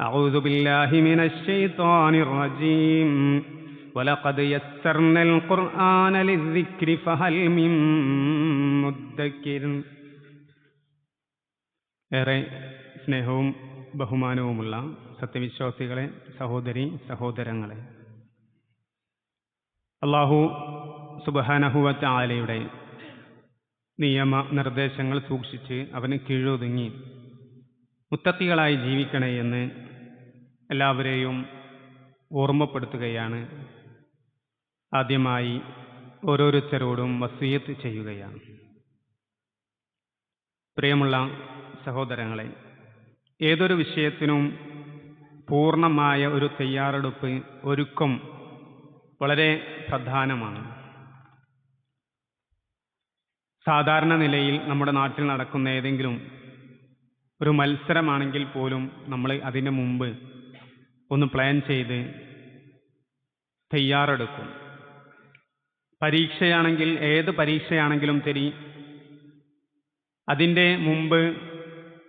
أعوذ بالله من الشيطان الرجيم ولقد يسرنا القرآن للذكر فهل من مدكر ഏറെ സ്നേഹവും ബഹുമാനവുമുള്ള സത്യവിശ്വാസികളെ സഹോദരി സഹോദരങ്ങളെ അള്ളാഹു സുബഹാനഹുവറ്റ ആലയുടെ നിയമ നിർദ്ദേശങ്ങൾ സൂക്ഷിച്ച് അവന് കീഴൊതുങ്ങി മുത്തത്തികളായി ജീവിക്കണേ എന്ന് എല്ലാവരെയും ഓർമ്മപ്പെടുത്തുകയാണ്. ആദ്യമായി ഓരോരുത്തരോടും വസീയത്ത് ചെയ്യുകയാണ്. പ്രിയമുള്ള സഹോദരങ്ങളെ ഏതൊരു വിഷയത്തിനും പൂർണമായ ഒരു തയ്യാറെടുപ്പ് ഒരുക്കം വളരെ പ്രധാനമാണ്. സാധാരണ നിലയിൽ നമ്മുടെ നാട്ടിൽ നടക്കുന്ന ഏതെങ്കിലും ഒരു മത്സരമാണെങ്കിൽ പോലും നമ്മൾ അതിന് മുമ്പ് ഒന്ന് പ്ലാൻ ചെയ്ത് തയ്യാറെടുക്കും. പരീക്ഷയാണെങ്കിൽ ഏത് പരീക്ഷയാണെങ്കിലും തരി അതിന്റെ മുമ്പ്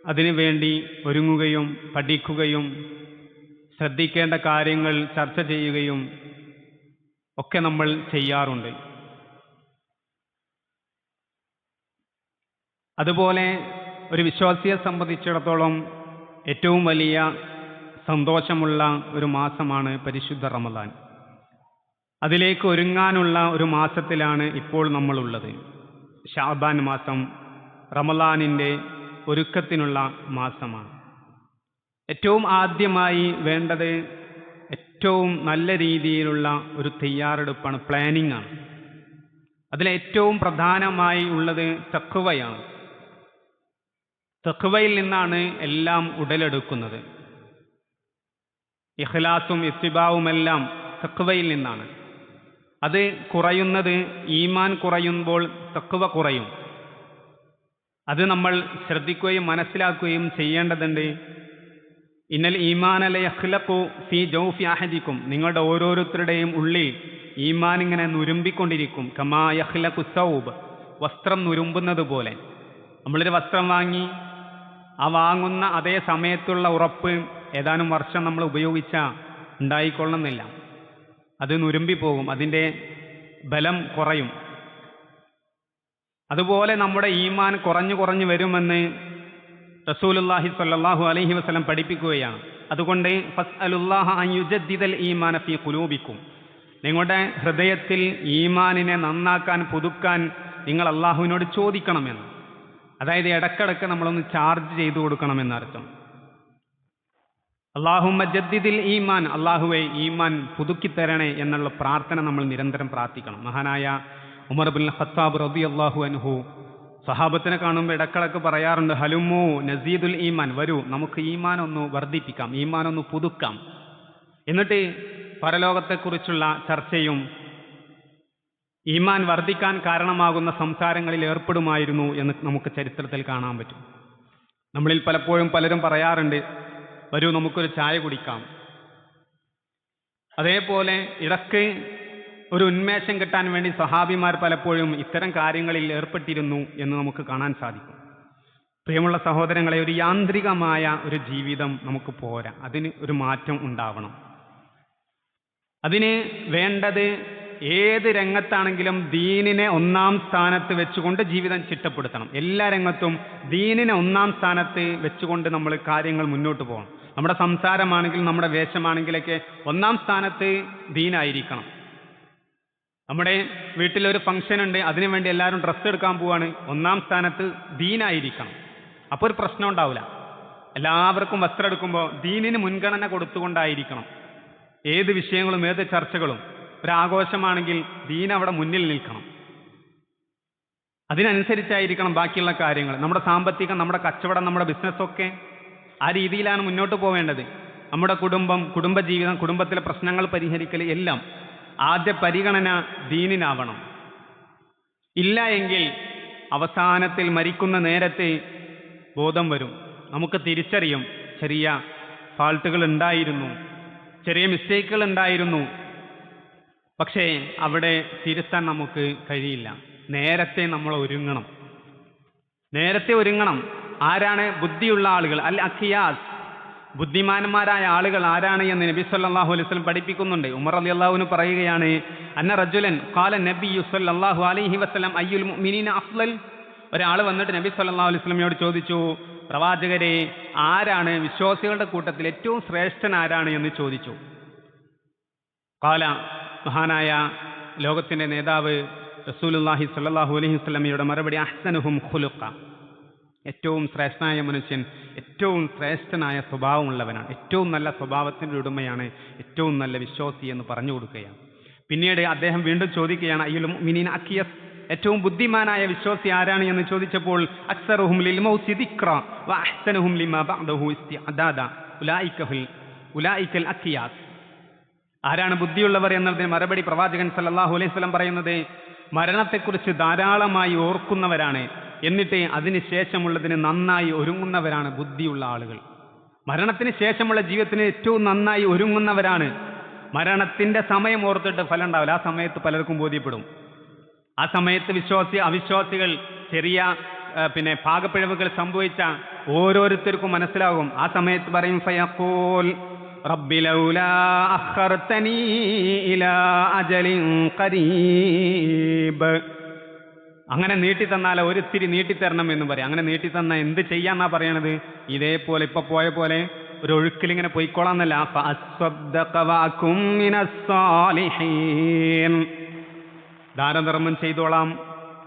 അതിനു വേണ്ടി ഒരുങ്ങുകയും പഠിക്കുകയും ശ്രദ്ധിക്കേണ്ട കാര്യങ്ങൾ ചർച്ച ചെയ്യുകയും ഒക്കെ നമ്മൾ ചെയ്യാറുണ്ട്. അതുപോലെ ഒരു വിശ്വാസിയെ സംബന്ധിച്ചിടത്തോളം ഏറ്റവും വലിയ സന്തോഷമുള്ള ഒരു മാസമാണ് പരിശുദ്ധ റമദാൻ. അതിലേക്ക് ഒരുങ്ങാനുള്ള ഒരു മാസത്തിലാണ് ഇപ്പോൾ നമ്മളുള്ളത്. ഷാബാൻ മാസം റമലാനിന്റെ ഒരുക്കത്തിനുള്ള മാസമാണ്. ഏറ്റവും ആദ്യമായി വേണ്ടത് ഏറ്റവും നല്ല രീതിയിലുള്ള ഒരു തയ്യാറെടുപ്പാണ് പ്ലാനിങ്ങാണ് അതിലേറ്റവും പ്രധാനമായി ഉള്ളത് തക്കുവയാണ് തക്കുവയിൽ നിന്നാണ് എല്ലാം ഉടലെടുക്കുന്നത്. ഇഖ്ലാസും ഇസ്തിബാവുമെല്ലാം തക്വയിൽ നിന്നാണ്. അത് കുറയുന്നത് ഈമാൻ കുറയുമ്പോൾ തക്വ കുറയും. അത് നമ്മൾ ശ്രദ്ധിക്കുകയും മനസ്സിലാക്കുകയും ചെയ്യേണ്ടതുണ്ട്. ഇന്നൽ ഈമാനല യഖ്ലഖു ഫി ജൗഫി അഹദിക്കും. നിങ്ങളുടെ ഓരോരുത്തരുടെയും ഉള്ളിൽ ഈമാൻ ഇങ്ങനെ നുരുമ്പിക്കൊണ്ടിരിക്കും. കമാ യഖ്ലഖു സൗബ്. വസ്ത്രം നുരുമ്പുന്നത് പോലെ. നമ്മളൊരു വസ്ത്രം വാങ്ങി ആ വാങ്ങുന്ന അതേ സമയത്തുള്ള ഉറപ്പ് ഏതാനും വർഷം നമ്മൾ ഉപയോഗിച്ച ഉണ്ടായിക്കൊള്ളുന്നില്ല. അത് നുരുമ്പിപ്പോകും അതിന്റെ ബലം കുറയും. അതുപോലെ നമ്മുടെ ഈമാൻ കുറഞ്ഞു കുറഞ്ഞു വരുമെന്ന് റസൂലുല്ലാഹി സല്ലാഹു അലഹി വസ്ലം പഠിപ്പിക്കുകയാണ്. അതുകൊണ്ട് ഫസ് ഖുലൂബിക്കും. നിങ്ങളുടെ ഹൃദയത്തിൽ ഈമാനിനെ നന്നാക്കാൻ പുതുക്കാൻ നിങ്ങൾ അള്ളാഹുവിനോട് ചോദിക്കണമെന്ന്. അതായത് ഇടക്കിടക്ക് നമ്മളൊന്ന് ചാർജ് ചെയ്തു കൊടുക്കണമെന്നർത്ഥം അള്ളാഹുമ്മ ജദ്ദിദിൽ ഈമാൻ അള്ളാഹുവെ ഈമാൻ പുതുക്കി തരണേ എന്നുള്ള പ്രാർത്ഥന നമ്മൾ നിരന്തരം പ്രാർത്ഥിക്കണം. മഹാനായ ഉമർ ബിൻ ഹത്താബ് റബി അള്ളാഹു അൻഹു സഹാബത്തിനെ കാണുമ്പോൾ ഇടക്കിടക്ക് പറയാറുണ്ട് ഹലുമോ നസീദുൽ ഈമാൻ വരൂ നമുക്ക് ഈമാൻ ഒന്ന് വർദ്ധിപ്പിക്കാം ഈമാൻ ഒന്ന് പുതുക്കാം. എന്നിട്ട് പരലോകത്തെക്കുറിച്ചുള്ള ചർച്ചയും ഈമാൻ വർദ്ധിക്കാൻ കാരണമാകുന്ന സംസാരങ്ങളിൽ ഏർപ്പെടുമായിരുന്നു എന്ന് നമുക്ക് ചരിത്രത്തിൽ കാണാൻ പറ്റും. നമ്മളിൽ പലപ്പോഴും പലരും പറയാറുണ്ട് വരൂ നമുക്കൊരു ചായ കുടിക്കാം. അതേപോലെ ഇടയ്ക്ക് ഒരു ഉന്മേഷം കിട്ടാൻ വേണ്ടി സഹാബിമാർ പലപ്പോഴും ഇത്തരം കാര്യങ്ങളിൽ ഏർപ്പെട്ടിരുന്നു എന്ന് നമുക്ക് കാണാൻ സാധിക്കും. പ്രിയമുള്ള സഹോദരങ്ങളെ ഒരു യാന്ത്രികമായ ഒരു ജീവിതം നമുക്ക് പോരാ. അതിന് ഒരു മാറ്റം ഉണ്ടാവണം. അതിന് വേണ്ടത് ഏത് രംഗത്താണെങ്കിലും ദീനിനെ ഒന്നാം സ്ഥാനത്ത് വെച്ചുകൊണ്ട് ജീവിതം ചിട്ടപ്പെടുത്തണം. എല്ലാ രംഗത്തും ദീനിനെ ഒന്നാം സ്ഥാനത്ത് വെച്ചുകൊണ്ട് നമ്മൾ കാര്യങ്ങൾ മുന്നോട്ട് പോകണം. നമ്മുടെ സംസാരമാണെങ്കിലും നമ്മുടെ വേഷമാണെങ്കിലൊക്കെ ഒന്നാം സ്ഥാനത്ത് ദീനായിരിക്കണം. നമ്മുടെ വീട്ടിലൊരു ഫംഗ്ഷൻ ഉണ്ട് അതിനു വേണ്ടി എല്ലാവരും ഡ്രസ്സ് എടുക്കാൻ പോവാണ്. ഒന്നാം സ്ഥാനത്ത് ദീനായിരിക്കണം. അപ്പോൾ ഒരു പ്രശ്നം ഉണ്ടാവില്ല. എല്ലാവർക്കും വസ്ത്രം എടുക്കുമ്പോൾ ദീനിന് മുൻഗണന കൊടുത്തുകൊണ്ടായിരിക്കണം. ഏത് വിഷയങ്ങളും ഏത് ചർച്ചകളും. ഒരാഘോഷമാണെങ്കിൽ ദീൻ അവിടെ മുന്നിൽ നിൽക്കണം. അതിനനുസരിച്ചായിരിക്കണം ബാക്കിയുള്ള കാര്യങ്ങൾ. നമ്മുടെ സാമ്പത്തികം നമ്മുടെ കച്ചവടം നമ്മുടെ ബിസിനസ്സൊക്കെ ആ രീതിയിലാണ് മുന്നോട്ട് പോവേണ്ടത്. നമ്മുടെ കുടുംബം കുടുംബജീവിതം കുടുംബത്തിലെ പ്രശ്നങ്ങൾ പരിഹരിക്കൽ എല്ലാം ആദ്യ പരിഗണന ദീനിനാവണം. ഇല്ല എങ്കിൽ അവസാനത്തിൽ മരിക്കുന്ന നേരത്തെ ബോധം വരും. നമുക്ക് തിരിച്ചറിയും. ചെറിയ ഫാൾട്ടുകൾ ഉണ്ടായിരുന്നു. ചെറിയ മിസ്റ്റേക്കുകൾ ഉണ്ടായിരുന്നു. പക്ഷേ അവിടെ തിരുത്താൻ നമുക്ക് കഴിയില്ല. നേരത്തെ നമ്മൾ ഒരുങ്ങണം. നേരത്തെ ഒരുങ്ങണം. ആരാണ് ബുദ്ധിയുള്ള ആളുകൾ? അൽ അഖിയാസ്. ബുദ്ധിമാന്മാരായ ആളുകൾ ആരാണ് എന്ന് നബി സല്ലാഹു അലൈഹി വസ്ലം പഠിപ്പിക്കുന്നുണ്ട്. ഉമർ അലി അള്ളാഹുവിന് പറയുകയാണ് അന്ന റജുലൻ കാല നബി സല്ലല്ലാഹു അലൈഹി വസ്ലം അയ്യുൽ മുഅ്മിനീന അഫ്ളൽ ഒരാൾ വന്നിട്ട് നബി സല്ലല്ലാഹു അലൈഹി വസല്ലമയോട് ചോദിച്ചു പ്രവാചകരെ ആരാണ് വിശ്വാസികളുടെ കൂട്ടത്തിൽ ഏറ്റവും ശ്രേഷ്ഠൻ ആരാണ് എന്ന് ചോദിച്ചു. കാല മഹാനായ ലോകത്തിന്റെ നേതാവ് റസൂലുല്ലാഹി സല്ലാഹു അലൈഹി വസല്ലമയുടെ മറുപടി അഹ്സനുഹും ഖുലുഖ. ഏറ്റവും ശ്രേഷ്ഠനായ മനുഷ്യൻ ഏറ്റവും ശ്രേഷ്ഠനായ സ്വഭാവമുള്ളവനാണ് ഏറ്റവും നല്ല സ്വഭാവത്തിന്റെ ഉടമയാണ് ഏറ്റവും നല്ല വിശ്വാസി എന്ന് പറഞ്ഞു കൊടുക്കുകയാണ്. പിന്നീട് അദ്ദേഹം വീണ്ടും ചോദിക്കുകയാണ് അയ്യൽ മിനീൻ അക്കിയസ് ഏറ്റവും ബുദ്ധിമാനായ വിശ്വാസി ആരാണ്? എന്ന് ചോദിച്ചപ്പോൾ ആരാണ് ബുദ്ധിയുള്ളവർ എന്നതിന് മറുപടി പ്രവാചകൻ സല്ലാഹു അലൈഹി സ്വലം പറയുന്നത് മരണത്തെക്കുറിച്ച് ധാരാളമായി ഓർക്കുന്നവരാണ് എന്നിട്ട് അതിന് ശേഷമുള്ളതിന് നന്നായി ഒരുങ്ങുന്നവരാണ് ബുദ്ധിയുള്ള ആളുകൾ. മരണത്തിന് ശേഷമുള്ള ജീവിതത്തിന് ഏറ്റവും നന്നായി ഒരുങ്ങുന്നവരാണ്. മരണത്തിന്റെ സമയം ഓർത്തിട്ട് ഫലം ഉണ്ടാവില്ല. ആ സമയത്ത് പലർക്കും ബോധ്യപ്പെടും. ആ സമയത്ത് വിശ്വാസി അവിശ്വാസികൾ ചെറിയ പിന്നെ പാകപ്പിഴവുകൾ സംഭവിച്ച ഓരോരുത്തർക്കും മനസ്സിലാകും. ആ സമയത്ത് പറയും ഫയഖൂൽ റബ്ബിലൗലാ അജലിൻ അങ്ങനെ നീട്ടി തന്നാൽ ഒരിത്തിരി നീട്ടിത്തരണം എന്ന് പറയും. അങ്ങനെ നീട്ടി തന്ന എന്ത് ചെയ്യാന്നാ പറയണത്? ഇതേപോലെ ഇപ്പൊ പോയ പോലെ ഒരു ഒഴുക്കിൽ ഇങ്ങനെ പൊയ്ക്കോളാന്നല്ല. ദാനധർമ്മം ചെയ്തോളാം.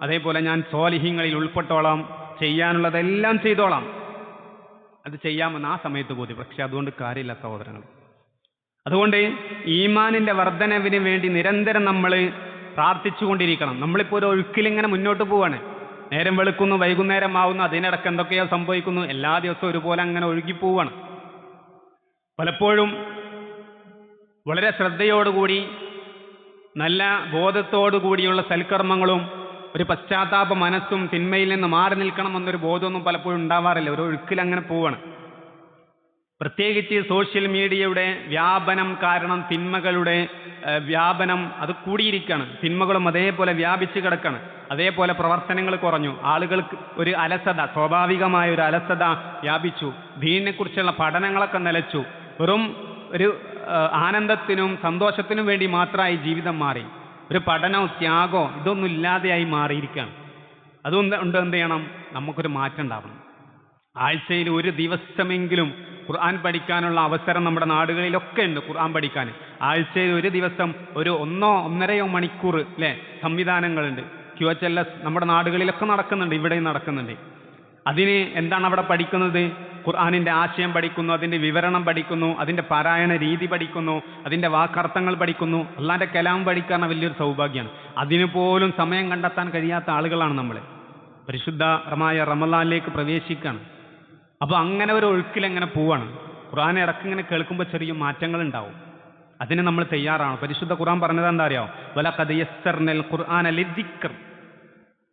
അതേപോലെ ഞാൻ സ്വാലിഹ്യങ്ങളിൽ ഉൾപ്പെട്ടോളാം. ചെയ്യാനുള്ളതെല്ലാം ചെയ്തോളാം. അത് ചെയ്യാമെന്ന് ആ സമയത്ത് ബോധ്യം. പക്ഷെ അതുകൊണ്ട് കാര്യമില്ല സഹോദരങ്ങൾ അതുകൊണ്ട് ഈമാനിന്റെ വർധനവിന് വേണ്ടി നിരന്തരം നമ്മൾ പ്രാർത്ഥിച്ചുകൊണ്ടിരിക്കണം. നമ്മളിപ്പോൾ ഒരു ഒഴുക്കിലിങ്ങനെ മുന്നോട്ട് പോവാണ്. നേരം വെളുക്കുന്നു വൈകുന്നേരം ആവുന്നു അതിനിടക്ക് എന്തൊക്കെയോ സംഭവിക്കുന്നു. എല്ലാ ദിവസവും ഒരുപോലെ അങ്ങനെ ഒഴുകി പോവാണ്. പലപ്പോഴും വളരെ ശ്രദ്ധയോടുകൂടി നല്ല ബോധത്തോടു കൂടിയുള്ള സൽക്കർമ്മങ്ങളും ഒരു പശ്ചാത്താപ മനസ്സും തിന്മയിൽ നിന്ന് മാറി നിൽക്കണം എന്നൊരു ബോധമൊന്നും പലപ്പോഴും ഉണ്ടാവാറില്ല. ഒരു ഒഴുക്കിൽ അങ്ങനെ പോവാണ്. പ്രത്യേകിച്ച് സോഷ്യൽ മീഡിയയുടെ വ്യാപനം കാരണം തിന്മകളുടെ വ്യാപനം അത് കൂടിയിരിക്കുകയാണ് തിന്മകളും അതേപോലെ വ്യാപിച്ചു കിടക്കുകയാണ് അതേപോലെ പ്രവർത്തനങ്ങൾ കുറഞ്ഞു. ആളുകൾക്ക് ഒരു അലസത സ്വാഭാവികമായ ഒരു അലസത വ്യാപിച്ചു. ദീനിനെക്കുറിച്ചുള്ള പഠനങ്ങളൊക്കെ നിലച്ചു. വെറും ഒരു ആനന്ദത്തിനും സന്തോഷത്തിനും വേണ്ടി മാത്രമായി ജീവിതം മാറി. ഒരു പഠനവും ത്യാഗോ ഇതൊന്നും ഇല്ലാതെയായി മാറിയിരിക്കുകയാണ് അതുകൊണ്ട് ഉണ്ട് എന്ത് ചെയ്യണം? നമുക്കൊരു മാറ്റം ഉണ്ടാവണം. ആഴ്ചയിൽ ഒരു ദിവസമെങ്കിലും ഖുർആൻ പഠിക്കാനുള്ള അവസരം നമ്മുടെ നാടുകളിലൊക്കെ ഉണ്ട് ഖുർആൻ പഠിക്കാൻ. ആഴ്ചയിൽ ഒരു ദിവസം ഒരു ഒന്നോ ഒന്നരയോ മണിക്കൂർ അല്ലേ സംവിധാനങ്ങളുണ്ട്. ക്യു എച്ച് എൽ എസ് നമ്മുടെ നാടുകളിലൊക്കെ നടക്കുന്നുണ്ട് ഇവിടെയും നടക്കുന്നുണ്ട്. അതിന് എന്താണ് അവിടെ പഠിക്കുന്നത്? ഖുർആാനിന്റെ ആശയം പഠിക്കുന്നു അതിന്റെ വിവരണം പഠിക്കുന്നു അതിന്റെ പാരായണ രീതി പഠിക്കുന്നു അതിന്റെ വാക്കർത്ഥങ്ങൾ പഠിക്കുന്നു. അള്ളാന്റെ കലാം പഠിക്കാൻ വലിയൊരു സൗഭാഗ്യമാണ്. അതിന് പോലും സമയം കണ്ടെത്താൻ കഴിയാത്ത ആളുകളാണ് നമ്മൾ പരിശുദ്ധമായ റമലാനിലേക്ക് പ്രവേശിക്കുകയാണ് അപ്പോൾ അങ്ങനെ ഒരു ഒഴുക്കിൽ എങ്ങനെ പോവാണ്? ഖുർആൻ ഇറക്കിങ്ങനെ കേൾക്കുമ്പോൾ ചെറിയ മാറ്റങ്ങൾ ഉണ്ടാവും അതിന് നമ്മൾ തയ്യാറാണ്. പരിശുദ്ധ ഖുർആൻ പറഞ്ഞത് എന്താ അറിയോ? വല കഥയസ്സർനൽ ഖുർആൻ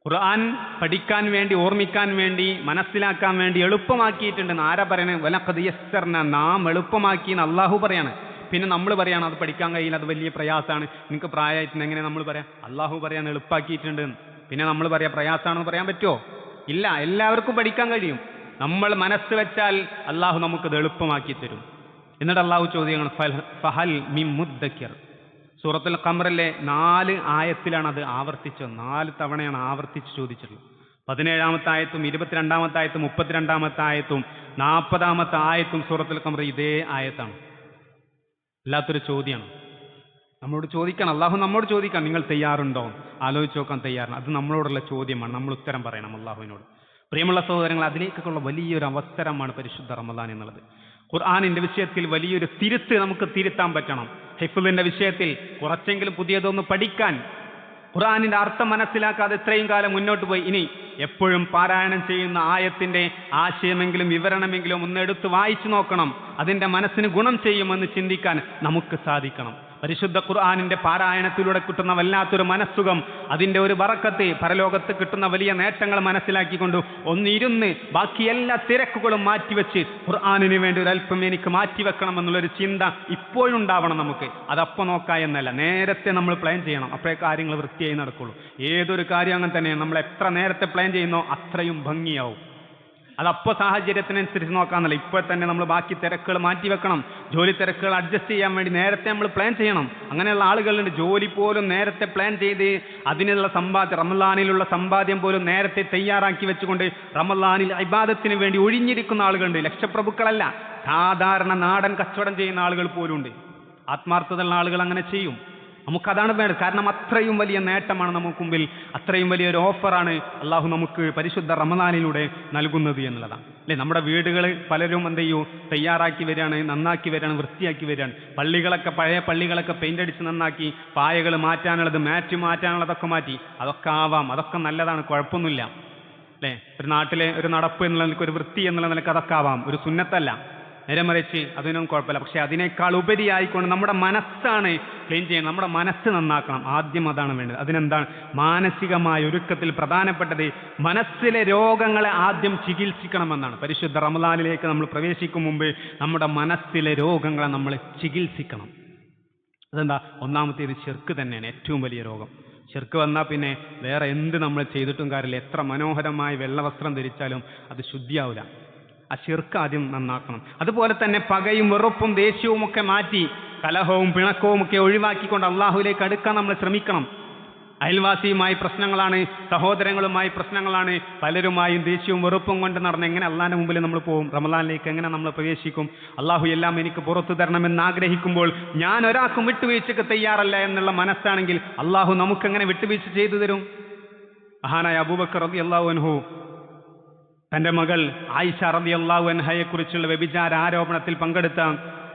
ഖുർആൻ പഠിക്കാൻ വേണ്ടി ഓർമ്മിക്കാൻ വേണ്ടി മനസ്സിലാക്കാൻ വേണ്ടി എളുപ്പമാക്കിയിട്ടുണ്ട്. ആരാ പറയണേ? വല കഥയസ്സർന നാം എളുപ്പമാക്കി എന്ന് അള്ളാഹു പറയാണ്. പിന്നെ നമ്മൾ പറയാണ് അത് പഠിക്കാൻ കഴിയില്ല അത് വലിയ പ്രയാസമാണ്. നിങ്ങൾക്ക് പ്രായമായിട്ടുണ്ട് എങ്ങനെ നമ്മൾ പറയാം? അള്ളാഹു പറയാൻ എളുപ്പാക്കിയിട്ടുണ്ട്. പിന്നെ നമ്മൾ പറയാം പ്രയാസമാണെന്ന് പറയാൻ പറ്റുമോ ഇല്ല എല്ലാവർക്കും പഠിക്കാൻ കഴിയും. നമ്മൾ മനസ്സ് വെച്ചാൽ അള്ളാഹു നമുക്കത് എളുപ്പമാക്കി തരും. എന്നിട്ട് അള്ളാഹു ചോദ്യങ്ങൾ ഫഹൽ മിം മുദ്ദക്കിർ. സൂറത്തുൽ ഖമറിലെ നാല് ആയത്തിലാണ് അത് ആവർത്തിച്ചത്. നാല് തവണയാണ് ആവർത്തിച്ച് ചോദിച്ചിട്ടുള്ളത്. പതിനേഴാമത്തെ ആയത്തും ഇരുപത്തിരണ്ടാമത്തെ ആയത്തും മുപ്പത്തിരണ്ടാമത്തെ ആയത്തും നാൽപ്പതാമത്തെ ആയത്തും സൂറത്തുൽ ഖമർ ഇതേ ആയത്താണ്. അല്ലാത്തൊരു ചോദ്യമാണ്. നമ്മളോട് ചോദിക്കണം അള്ളാഹു നമ്മളോട് ചോദിക്കാം നിങ്ങൾ തയ്യാറുണ്ടോ? ആലോചിച്ച് നോക്കാൻ തയ്യാറാണ് അത് നമ്മളോടുള്ള ചോദ്യമാണ്. നമ്മൾ ഉത്തരം പറയണം അള്ളാഹുവിനോട് പ്രിയമുള്ള സഹോദരങ്ങൾ അതിലേക്കൊക്കെയുള്ള വലിയൊരു അവസരമാണ് പരിശുദ്ധ റമദാൻ എന്നുള്ളത്. ഖുർആാനിന്റെ വിഷയത്തിൽ വലിയൊരു തിരുത്ത് നമുക്ക് തിരുത്താൻ പറ്റണം. ഹിഫുലിന്റെ വിഷയത്തിൽ കുറച്ചെങ്കിലും പുതിയതൊന്ന് പഠിക്കാൻ ഖുർആാനിന്റെ അർത്ഥം മനസ്സിലാക്കാതെ ഇത്രയും കാലം മുന്നോട്ട് പോയി. ഇനി എപ്പോഴും പാരായണം ചെയ്യുന്ന ആയത്തിന്റെ ആശയമെങ്കിലും വിവരണമെങ്കിലും ഒന്ന് എടുത്ത് വായിച്ചു നോക്കണം. അതിന്റെ മനസ്സിന് ഗുണം ചെയ്യുമെന്ന് ചിന്തിക്കാൻ നമുക്ക് സാധിക്കണം. പരിശുദ്ധ ഖുർആാനിന്റെ പാരായണത്തിലൂടെ കിട്ടുന്ന വല്ലാത്തൊരു മനസ്സുഖം അതിന്റെ ഒരു വറക്കത്തെ പരലോകത്ത് കിട്ടുന്ന വലിയ നേട്ടങ്ങൾ മനസ്സിലാക്കിക്കൊണ്ട് ഒന്നിരുന്ന് ബാക്കി എല്ലാ തിരക്കുകളും മാറ്റിവെച്ച് ഖുർആാനിന് വേണ്ടി ഒരു അല്പം എനിക്ക് മാറ്റിവെക്കണം എന്നുള്ളൊരു ചിന്ത ഇപ്പോഴും ഉണ്ടാവണം നമുക്ക്. അതപ്പോൾ നോക്കാം എന്നല്ല നേരത്തെ നമ്മൾ പ്ലാൻ ചെയ്യണം. അപ്പോഴേ കാര്യങ്ങൾ വൃത്തിയായി നടക്കുള്ളൂ. ഏതൊരു കാര്യം അങ്ങനെ തന്നെയാണ്. നമ്മൾ എത്ര നേരത്തെ പ്ലാൻ ചെയ്യുന്നോ അത്രയും ഭംഗിയാവും. അതപ്പോൾ സാഹചര്യത്തിനനുസരിച്ച് നോക്കാന്നല്ല. ഇപ്പോൾ തന്നെ നമ്മൾ ബാക്കി തിരക്കുകൾ മാറ്റി വെക്കണം. ജോലി തിരക്കുകൾ അഡ്ജസ്റ്റ് ചെയ്യാൻ വേണ്ടി നേരത്തെ നമ്മൾ പ്ലാൻ ചെയ്യണം. അങ്ങനെയുള്ള ആളുകളുണ്ട്. ജോലി പോലും നേരത്തെ പ്ലാൻ ചെയ്ത് അതിനുള്ള സമ്പാദ്യം റമലാനിലുള്ള സമ്പാദ്യം പോലും നേരത്തെ തയ്യാറാക്കി വെച്ചുകൊണ്ട് റമലാനിൽ ഇബാദത്തിന് വേണ്ടി ഒഴിഞ്ഞിരിക്കുന്ന ആളുകളുണ്ട്. ലക്ഷപ്രഭുക്കളല്ല. സാധാരണ നാടൻ കച്ചവടം ചെയ്യുന്ന ആളുകൾ പോലും ഉണ്ട് ആത്മാർത്ഥതയുള്ള ആളുകൾ അങ്ങനെ ചെയ്യും. നമുക്കതാണ് വേണ്ടത്. കാരണം അത്രയും വലിയ നേട്ടമാണ് നമുക്ക് മുമ്പിൽ. അത്രയും വലിയൊരു ഓഫറാണ് അള്ളാഹു നമുക്ക് പരിശുദ്ധ റമദാനിലൂടെ നൽകുന്നത് എന്നുള്ളതാണ്. അല്ലെ? നമ്മുടെ വീടുകൾ പലരും എന്ത് ചെയ്യൂ? തയ്യാറാക്കി വരികയാണ് നന്നാക്കി വരികയാണ് വൃത്തിയാക്കി വരികയാണ്. പള്ളികളൊക്കെ പഴയ പള്ളികളൊക്കെ പെയിന്റ് അടിച്ച് നന്നാക്കി പായകൾ മാറ്റാനുള്ളത് മാറ്റ് മാറ്റാനുള്ളതൊക്കെ മാറ്റി. അതൊക്കെ ആവാം. അതൊക്കെ നല്ലതാണ്. കുഴപ്പമൊന്നുമില്ല. അല്ലേ? ഒരു നാട്ടിലെ ഒരു നടപ്പ് എന്നുള്ള നിലയ്ക്ക് ഒരു വൃത്തി എന്നുള്ള നിലയ്ക്ക് അതൊക്കെ ആവാം. ഒരു സുന്നത്തല്ല. നേരെ മറിച്ച് അതിനൊന്നും കുഴപ്പമില്ല. പക്ഷെ അതിനേക്കാൾ ഉപരിയായിക്കൊണ്ട് നമ്മുടെ മനസ്സാണ് ക്ലീൻ ചെയ്യണം. നമ്മുടെ മനസ്സ് നന്നാക്കണം. ആദ്യം അതാണ് വേണ്ടത്. അതിനെന്താണ്? മാനസികമായ ഒരുക്കത്തിൽ പ്രധാനപ്പെട്ടത് മനസ്സിലെ രോഗങ്ങളെ ആദ്യം ചികിത്സിക്കണമെന്നാണ്. പരിശുദ്ധ റമദാനിലേക്ക് നമ്മൾ പ്രവേശിക്കും മുമ്പ് നമ്മുടെ മനസ്സിലെ രോഗങ്ങളെ നമ്മൾ ചികിത്സിക്കണം. അതെന്താ? ഒന്നാമത്തേത് ചെർക്ക് തന്നെയാണ് ഏറ്റവും വലിയ രോഗം. ചെറുക്ക് വന്നാൽ പിന്നെ വേറെ എന്ത് നമ്മൾ ചെയ്തിട്ടും കാര്യമില്ല. എത്ര മനോഹരമായി വെള്ളവസ്ത്രം ധരിച്ചാലും അത് ശുദ്ധിയാവില്ല. ആ ചെറുക്ക് ആദ്യം നന്നാക്കണം. അതുപോലെ തന്നെ പകയും വെറുപ്പും ദേഷ്യവും ഒക്കെ മാറ്റി കലഹവും പിണക്കവും ഒക്കെ ഒഴിവാക്കിക്കൊണ്ട് അള്ളാഹുവിലേക്ക് അടുക്കാൻ നമ്മൾ ശ്രമിക്കണം. അയൽവാസിയുമായി പ്രശ്നങ്ങളാണ് സഹോദരങ്ങളുമായി പ്രശ്നങ്ങളാണ് പലരുമായും ദേഷ്യവും വെറുപ്പും കൊണ്ട് നടന്ന് എങ്ങനെ അള്ളാഹിന് മുമ്പിൽ നമ്മൾ പോകും റമലാനിലേക്ക് എങ്ങനെ നമ്മൾ പ്രവേശിക്കും അള്ളാഹു എല്ലാം എനിക്ക് പുറത്തു തരണമെന്ന് ആഗ്രഹിക്കുമ്പോൾ ഞാൻ ഒരാൾക്കും വിട്ടുവീഴ്ചക്ക് തയ്യാറല്ല എന്നുള്ള മനസ്സാണെങ്കിൽ അള്ളാഹു നമുക്കെങ്ങനെ വിട്ടുവീഴ്ച ചെയ്തു തരും? മഹാനായ അബൂബക്കർ റബി അള്ളാഹു അൻഹു തന്റെ മകൾ ആയിഷ റബി അള്ളാഹു അൻഹയെ കുറിച്ചുള്ള വ്യഭിചാര ആരോപണത്തിൽ പങ്കെടുത്ത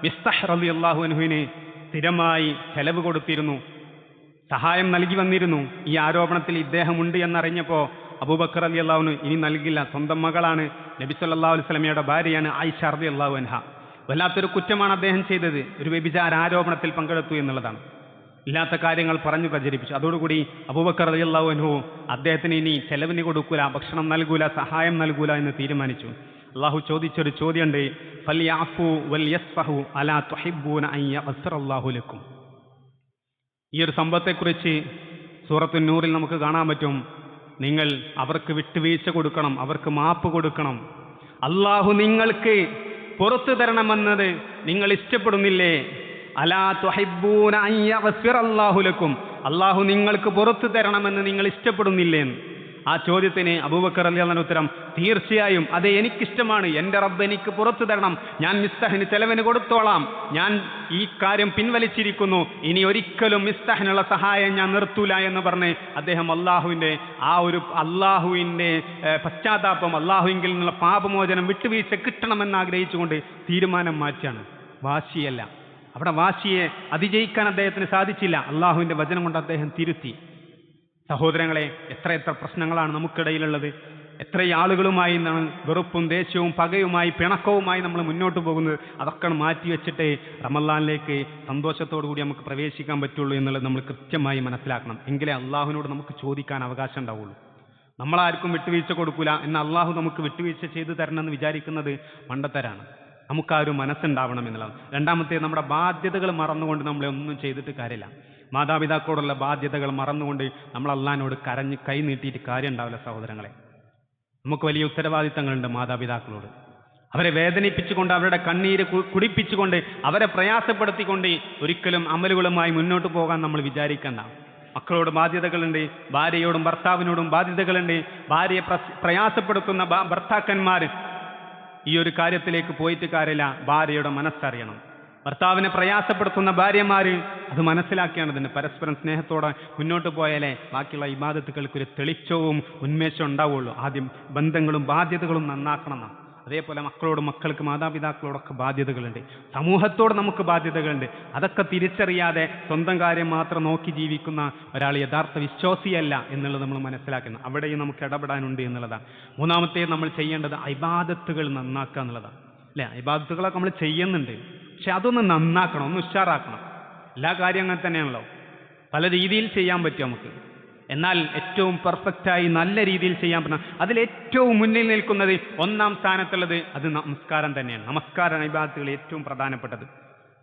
മിസ്തഹ് റബി അള്ളാഹു അൻഹുവിന് സ്ഥിരമായി ചെലവ് കൊടുത്തിരുന്നു. സഹായം നൽകി വന്നിരുന്നു. ഈ ആരോപണത്തിൽ ഇദ്ദേഹമുണ്ട് എന്നറിഞ്ഞപ്പോൾ അബൂബക്കർ അലി അള്ളാഹുന് ഇനി നൽകില്ല. സ്വന്തം മകളാണ് നബി സല്ലല്ലാഹു അലൈഹി സ്വലമയുടെ ഭാര്യയാണ് ആയിഷ റബി അള്ളാഹു അൻഹ. വല്ലാത്തൊരു കുറ്റമാണ് അദ്ദേഹം ചെയ്തത്. ഒരു വ്യഭിചാര ആരോപണത്തിൽ പങ്കെടുത്തു എന്നുള്ളതാണ്. ഇല്ലാത്ത കാര്യങ്ങൾ പറഞ്ഞു പ്രചരിപ്പിച്ചു. അതോടുകൂടി അബൂബക്കർ അലി അള്ളാഹു അൻഹു അദ്ദേഹത്തിന് ഇനി ചെലവിന് കൊടുക്കൂല ഭക്ഷണം നൽകൂല സഹായം നൽകൂല എന്ന് തീരുമാനിച്ചു. അള്ളാഹു ചോദിച്ചൊരു ചോദ്യമുണ്ട് ഈയൊരു അലാ അയ്യ ഈ ഒരു സംഭവത്തെക്കുറിച്ച് സൂറത്തു നൂറിൽ നമുക്ക് കാണാൻ പറ്റും. നിങ്ങൾ അവർക്ക് വിട്ടുവീഴ്ച കൊടുക്കണം അവർക്ക് മാപ്പ് കൊടുക്കണം. അള്ളാഹു നിങ്ങൾക്ക് പുറത്തു തരണമെന്നത് നിങ്ങൾ ഇഷ്ടപ്പെടുന്നില്ലേ? അലാ തുഹിബ്ബൂന അൻ ലക്കും. അള്ളാഹു നിങ്ങൾക്ക് പുറത്തു തരണമെന്ന് നിങ്ങൾ ഇഷ്ടപ്പെടുന്നില്ലേ എന്ന് ആ ചോദ്യത്തിന് അബൂബക്കർ അലി എന്ന ഉത്തരം തീർച്ചയായും അത് എനിക്കിഷ്ടമാണ്. എന്റെ റബ്ബ് എനിക്ക് പുറത്തു തരണം. ഞാൻ മിസ്തഹന് ചെലവിന് കൊടുത്തോളാം. ഞാൻ ഈ കാര്യം പിൻവലിച്ചിരിക്കുന്നു. ഇനി ഒരിക്കലും മിസ്തഹനുള്ള സഹായം ഞാൻ നിർത്തൂല എന്ന് പറഞ്ഞ് അദ്ദേഹം അള്ളാഹുവിന്റെ ആ ഒരു അള്ളാഹുവിന്റെ പശ്ചാത്താപം അള്ളാഹുവിങ്കിൽ നിന്നുള്ള പാപമോചനം വിട്ടുവീഴ്ച കിട്ടണമെന്ന് ആഗ്രഹിച്ചുകൊണ്ട് തീരുമാനം മാറ്റിയാണ് വാശിയല്ല. അവിടെ വാശിയെ അതിജയിക്കാൻ അദ്ദേഹത്തിന് സാധിച്ചില്ല. അള്ളാഹുവിന്റെ വചനം കൊണ്ട് അദ്ദേഹം തിരുത്തി. സഹോദരങ്ങളെ എത്ര എത്ര പ്രശ്നങ്ങളാണ് നമുക്കിടയിലുള്ളത്. എത്ര ആളുകളുമായി വെറുപ്പും ദേഷ്യവും പകയുമായി പിണക്കവുമായി നമ്മൾ മുന്നോട്ട് പോകുന്നത്. അതൊക്കെ മാറ്റിവെച്ചിട്ട് റമല്ലാനിലേക്ക് സന്തോഷത്തോടു കൂടി നമുക്ക് പ്രവേശിക്കാൻ പറ്റുള്ളൂ എന്നുള്ളത് നമ്മൾ കൃത്യമായി മനസ്സിലാക്കണം. എങ്കിലേ അള്ളാഹുവിനോട് നമുക്ക് ചോദിക്കാൻ അവകാശം ഉണ്ടാവുള്ളൂ. നമ്മളാർക്കും വിട്ടുവീഴ്ച കൊടുക്കില്ല എന്ന് അള്ളാഹു നമുക്ക് വിട്ടുവീഴ്ച ചെയ്തു തരണമെന്ന് വിചാരിക്കുന്നത് മണ്ടത്തരാണ്. നമുക്ക് ആ ഒരു മനസ്സുണ്ടാവണം എന്നുള്ളതാണ് രണ്ടാമത്തേത് നമ്മുടെ ബാധ്യതകൾ മറന്നുകൊണ്ട് നമ്മളെ ഒന്നും ചെയ്തിട്ട് കാര്യമില്ല. മാതാപിതാക്കളോടുള്ള ബാധ്യതകൾ മറന്നുകൊണ്ട് നമ്മൾ അള്ളഹാനോട് കരഞ്ഞ് കൈ നീട്ടിയിട്ട് കാര്യം ഉണ്ടാവില്ല സഹോദരങ്ങളെ. നമുക്ക് വലിയ ഉത്തരവാദിത്തങ്ങളുണ്ട് മാതാപിതാക്കളോട്. അവരെ വേദനിപ്പിച്ചുകൊണ്ട് അവരുടെ കണ്ണീര് കുടിപ്പിച്ചുകൊണ്ട് അവരെ പ്രയാസപ്പെടുത്തിക്കൊണ്ട് ഒരിക്കലും അമലുകളുമായി മുന്നോട്ട് പോകാൻ നമ്മൾ വിചാരിക്കണ്ട. മക്കളോട് ബാധ്യതകളുണ്ട് ഭാര്യയോടും ഭർത്താവിനോടും ബാധ്യതകളുണ്ട്. ഭാര്യയെ പ്രയാസപ്പെടുത്തുന്ന ഭർത്താക്കന്മാർ ഈ ഒരു കാര്യത്തിലേക്ക് പോയിട്ട് കാര്യമില്ല. ഭാര്യയുടെ മനസ്സറിയണം. ഭർത്താവിനെ പ്രയാസപ്പെടുത്തുന്ന ഭാര്യമാർ അത് മനസ്സിലാക്കിയാണ് ഇതിന്. പരസ്പരം സ്നേഹത്തോടെ മുന്നോട്ട് പോയാലേ ബാക്കിയുള്ള ഇബാദത്തുകൾക്ക് ഒരു തെളിച്ചവും ഉന്മേഷവും ഉണ്ടാവുള്ളൂ. ആദ്യം ബന്ധങ്ങളും ബാധ്യതകളും നന്നാക്കണം. അതേപോലെ മക്കളോട് മക്കൾക്ക് മാതാപിതാക്കളോടൊക്കെ ബാധ്യതകളുണ്ട്. സമൂഹത്തോട് നമുക്ക് ബാധ്യതകളുണ്ട്. അതൊക്കെ തിരിച്ചറിയാതെ സ്വന്തം കാര്യം മാത്രം നോക്കി ജീവിക്കുന്ന ഒരാൾ യഥാർത്ഥ വിശ്വാസിയല്ല എന്നുള്ളത് നമ്മൾ മനസ്സിലാക്കണം അവിടെയും നമുക്ക് ഇടപെടാനുണ്ട് എന്നുള്ളതാണ്. മൂന്നാമത്തെ നമ്മൾ ചെയ്യേണ്ടത് ഇബാദത്തുകൾ നന്നാക്കുക എന്നുള്ളതാണ്. അല്ലേ? ഇബാദത്തുകളൊക്കെ നമ്മൾ ചെയ്യുന്നുണ്ട്. പക്ഷെ അതൊന്ന് നന്നാക്കണം ഒന്ന് ഉഷാറാക്കണം. എല്ലാ കാര്യം അങ്ങനെ തന്നെയാണല്ലോ. പല രീതിയിൽ ചെയ്യാൻ പറ്റും നമുക്ക്. എന്നാൽ ഏറ്റവും പെർഫെക്റ്റായി നല്ല രീതിയിൽ ചെയ്യാൻ പറ്റുന്ന അതിൽ ഏറ്റവും മുന്നിൽ നിൽക്കുന്നത് ഒന്നാം സ്ഥാനത്തുള്ളത് അത് നമസ്കാരം തന്നെയാണ്. നമസ്കാര ഇബാദത്തുകൾ ഏറ്റവും പ്രധാനപ്പെട്ടത്.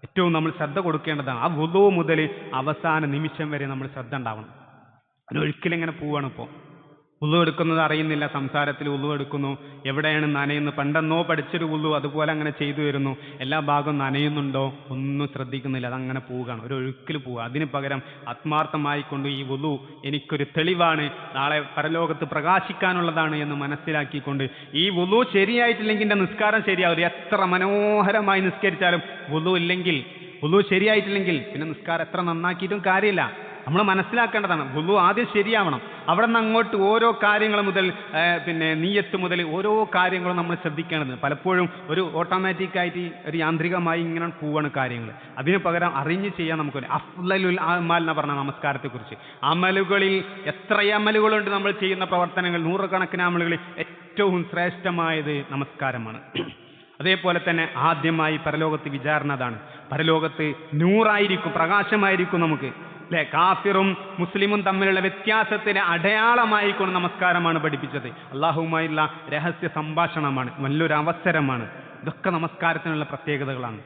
ഏറ്റവും നമ്മൾ ശ്രദ്ധ കൊടുക്കേണ്ടതാണ്. ആ വുളു മുതൽ അവസാന നിമിഷം വരെ നമ്മൾ ശ്രദ്ധ ഉണ്ടാവണം. അതിനൊരിക്കലും ഇങ്ങനെ പോവാണ് ഇപ്പോൾ ഉള്ളു എടുക്കുന്നത് അറിയുന്നില്ല സംസാരത്തിൽ ഉള്ളു എടുക്കുന്നു. എവിടെയാണ് നനയുന്നത് പണ്ടെന്നോ പഠിച്ചൊരു ഉള്ളു അതുപോലെ അങ്ങനെ ചെയ്തു വരുന്നു. എല്ലാ ഭാഗവും നനയുന്നുണ്ടോ? ഒന്നും ശ്രദ്ധിക്കുന്നില്ല. അതങ്ങനെ പോവുകയാണ്. ഒരു ഒഴുക്കിൽ പോവുക. അതിന് പകരം ആത്മാർത്ഥമായിക്കൊണ്ട് ഈ ഉള്ളു എനിക്കൊരു തെളിവാണ്. നാളെ പരലോകത്ത് പ്രകാശിക്കാനുള്ളതാണ് എന്ന് മനസ്സിലാക്കിക്കൊണ്ട് ഈ ഉള്ളു ശരിയായിട്ടില്ലെങ്കിൽ എന്റെ നിസ്കാരം ശരിയാവില്ല. എത്ര മനോഹരമായി നിസ്കരിച്ചാലും ഉള്ളു ഇല്ലെങ്കിൽ ഉള്ളു ശരിയായിട്ടില്ലെങ്കിൽ പിന്നെ നിസ്കാരം എത്ര നന്നാക്കിയിട്ടും കാര്യമില്ല. നമ്മൾ മനസ്സിലാക്കേണ്ടതാണ് വുളു ആദ്യം ശരിയാവണം. അവിടെ നിന്ന് അങ്ങോട്ട് ഓരോ കാര്യങ്ങൾ മുതൽ പിന്നെ നീയത്ത് മുതൽ ഓരോ കാര്യങ്ങളും നമ്മൾ ശ്രദ്ധിക്കേണ്ടത്. പലപ്പോഴും ഒരു ഓട്ടോമാറ്റിക് ആയിട്ട് ഒരു യാന്ത്രികമായി ഇങ്ങനെ പോവാണ് കാര്യങ്ങൾ. അതിന് പകരം അറിഞ്ഞ് ചെയ്യാൻ നമുക്ക് അഫ്ലലുൽ അമാൽ എന്ന് പറഞ്ഞ നമസ്കാരത്തെക്കുറിച്ച്. അമലുകളിൽ എത്ര അമലുകളുണ്ട് നമ്മൾ ചെയ്യുന്ന പ്രവർത്തനങ്ങൾ നൂറുകണക്കിന് അമലുകളിൽ ഏറ്റവും ശ്രേഷ്ഠമായത് നമസ്കാരമാണ്. അതേപോലെ തന്നെ ആദ്യമായി പരലോകത്ത് വിചാരണ അതാണ്. പരലോകത്ത് നൂറായിരിക്കും പ്രകാശമായിരിക്കും നമുക്ക്. അല്ലെ കാഫിറും മുസ്ലിമും തമ്മിലുള്ള വ്യത്യാസത്തിന് അടയാളമായിക്കൊണ്ട് നമസ്കാരമാണ് പഠിപ്പിച്ചത്. അള്ളാഹുമായുള്ള രഹസ്യ സംഭാഷണമാണ് നല്ലൊരു അവസരമാണ് ഇതൊക്കെ നമസ്കാരത്തിനുള്ള പ്രത്യേകതകളാണ്.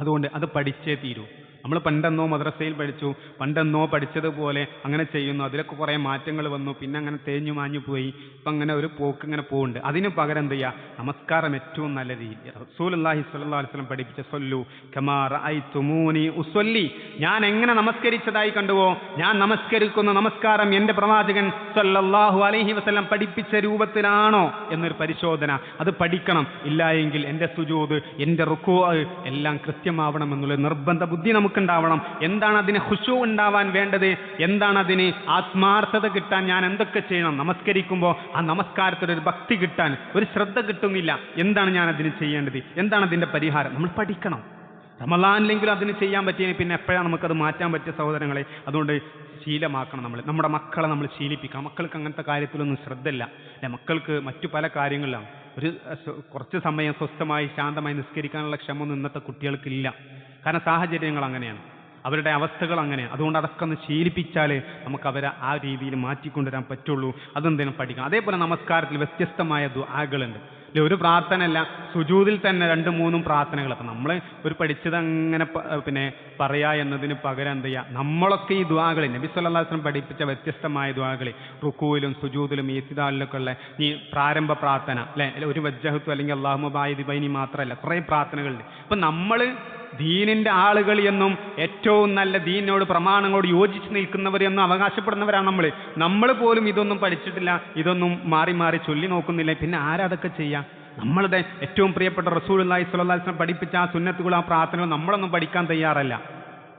അതുകൊണ്ട് അത് പഠിച്ചേ തീരൂ. നമ്മൾ പണ്ടെന്നോ മദ്രസയിൽ പഠിച്ചു പണ്ടെന്നോ പഠിച്ചതുപോലെ അങ്ങനെ ചെയ്യുന്നു. അതിലൊക്കെ കുറേ മാറ്റങ്ങൾ വന്നു. പിന്നെ അങ്ങനെ തേഞ്ഞു മാഞ്ഞു പോയി. ഇപ്പം അങ്ങനെ ഒരു പോക്ക് ഇങ്ങനെ പോകുന്നുണ്ട് അതിന് പകരം എന്ത് ചെയ്യുക നമസ്കാരം ഏറ്റവും നല്ല രീതി. അള്ളാഹി സ്വല്ലാ വസ്ലം പഠിപ്പിച്ച സൊല്ലു കമാർ ഐ തുമൂനി ഉസ്വല്ലി. ഞാൻ എങ്ങനെ നമസ്കരിച്ചതായി കണ്ടുവോ? ഞാൻ നമസ്കരിക്കുന്ന. നമസ്കാരം എന്റെ പ്രവാചകൻ സല്ലല്ലാഹു അലൈഹി വസ്ലം പഠിപ്പിച്ച രൂപത്തിലാണോ എന്നൊരു പരിശോധന. അത് പഠിക്കണം. ഇല്ല എങ്കിൽ എന്റെ സുജൂദ് എന്റെ റുക്കോ എല്ലാം കൃത്യമാവണം എന്നുള്ള നിർബന്ധ ബുദ്ധി നമുക്കുണ്ടാവണം എന്താണ് അതിന് ഹുഷു ഉണ്ടാവാൻ വേണ്ടത്? എന്താണ് അതിന് ആത്മാർത്ഥത കിട്ടാൻ ഞാൻ എന്തൊക്കെ ചെയ്യണം? നമസ്കരിക്കുമ്പോൾ ആ നമസ്കാരത്തിൽ ഒരു ഭക്തി കിട്ടാൻ ഒരു ശ്രദ്ധ കിട്ടുന്നില്ല. എന്താണ് ഞാൻ അതിന് ചെയ്യേണ്ടത്? എന്താണ് അതിന്റെ പരിഹാരം? നമ്മൾ പഠിക്കണം. റമലാനിലെങ്കിലും അതിന് ചെയ്യാൻ പറ്റിയ പിന്നെ എപ്പോഴാണ് നമുക്കത് മാറ്റാൻ പറ്റിയ സഹോദരങ്ങളെ? അതുകൊണ്ട് ശീലമാക്കണം നമ്മൾ. നമ്മുടെ മക്കളെ നമ്മൾ ശീലിപ്പിക്കണം. മക്കൾക്ക് അങ്ങനത്തെ കാര്യത്തിലൊന്നും ശ്രദ്ധയില്ല. അല്ലെ മക്കൾക്ക് മറ്റു പല കാര്യങ്ങളിലാണ്. ഒരു കുറച്ച് സമയം സ്വസ്ഥമായി ശാന്തമായി നിസ്കരിക്കാനുള്ള ക്ഷമ ഇന്നത്തെ കുട്ടികൾക്കില്ല കാരണം സാഹചര്യങ്ങൾ അങ്ങനെയാണ്. അവരുടെ അവസ്ഥകൾ അങ്ങനെയാണ്. അതുകൊണ്ട് അതൊക്കെ ഒന്ന് ശീലിപ്പിച്ചാൽ നമുക്ക് അവരെ ആ രീതിയിൽ മാറ്റിക്കൊണ്ടുവരാൻ പറ്റുള്ളൂ. അതെന്തെങ്കിലും പഠിക്കണം. അതേപോലെ നമസ്കാരത്തിൽ വ്യത്യസ്തമായ ദുആകളുണ്ട്. അല്ലെ ഒരു പ്രാർത്ഥന അല്ല സുജൂതിൽ തന്നെ രണ്ട് മൂന്നും പ്രാർത്ഥനകൾ. അപ്പം നമ്മൾ ഒരു പഠിച്ചത് അങ്ങനെ പിന്നെ പറയാ എന്നതിന് പകരം എന്ത് ചെയ്യുക നമ്മളൊക്കെ ഈ ദ്വാകളിൽ നബി വസല്ലം പഠിപ്പിച്ച വ്യത്യസ്തമായ ദ്വാകളിൽ റുക്കുവിലും സുജൂതിലും ഈത്തിദാലിലൊക്കെ ഉള്ള ഈ പ്രാരംഭ പ്രാർത്ഥന അല്ലെ? ഒരു വജ്ജഹത്വം അല്ലെങ്കിൽ അള്ളാഹുബായി ദിബൈനി ബൈനി മാത്രമല്ല കുറേ പ്രാർത്ഥനകളുണ്ട്. അപ്പം നമ്മൾ ദീനിന്റെ ആളുകൾ എന്നും ഏറ്റവും നല്ല ദീനോട് പ്രമാണങ്ങളോട് യോജിച്ച് നിൽക്കുന്നവർ എന്നും അവകാശപ്പെടുന്നവരാണ് നമ്മൾ നമ്മൾ പോലും ഇതൊന്നും പഠിച്ചിട്ടില്ല ഇതൊന്നും മാറി മാറി ചൊല്ലി നോക്കുന്നില്ല. പിന്നെ ആരാതൊക്കെ ചെയ്യാം? നമ്മളുടെ ഏറ്റവും പ്രിയപ്പെട്ട റസൂൽ അള്ളാഹി സ്വലാസ്ലം പഠിപ്പിച്ച ആ സുന്നത്തുകൾ ആ പ്രാർത്ഥനകൾ നമ്മളൊന്നും പഠിക്കാൻ തയ്യാറല്ല.